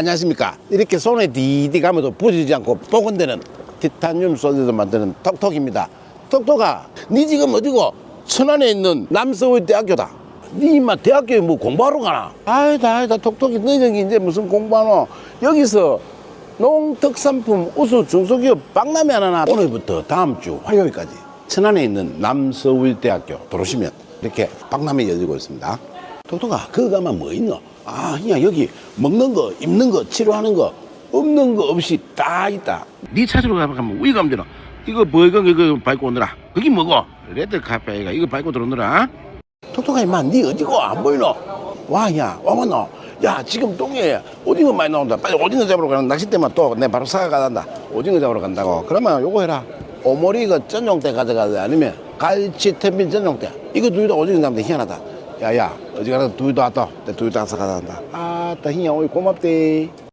안녕하십니까? 이렇게 손에 디디 가면도 부러지지 않고 보건되는 티타늄 소리도 만드는 톡톡입니다. 톡톡아 니 지금 어디고? 천안에 있는 남서울 대학교다. 니 임마 대학교에 뭐 공부하러 가나? 아이다 아이다. 톡톡이 너 여기 이제 무슨 공부하노? 여기서 농특산품 우수 중소기업 박람회 하나 오늘부터 다음 주 화요일까지 천안에 있는 남서울대학교 들어오시면 이렇게 박람회 열리고 있습니다 톡톡아 그거 가면 뭐 있노? 아 그냥 여기 먹는 거 입는 거 치료하는 거 없는 거 없이 다 있다. 네 찾으러 가면 우리 가면 되나 이거 뭐이거 이거 밟고 오느라? 그게 뭐고 레드 카페가 이거 밟고 들어오느라. 톡톡아 임마 니 어디고? 안 보이노? 와야 와봤노 야 지금 동해에 오징어 많이 나온다. 빨리 오징어 잡으러 가는 낚싯대만 또 내 바로 사가 간다. 오징어 잡으러 간다고. 그러면 요거 해라. 오모리 그 전용대 가져가야 돼? 아니면 갈치 텐빈 전용대? 이거 둘 다 오징어 잡는데 희한하다 야야 어지간하면 둘다 왔다. 둘다 사가다 한다. 아따 희야 오이 고맙대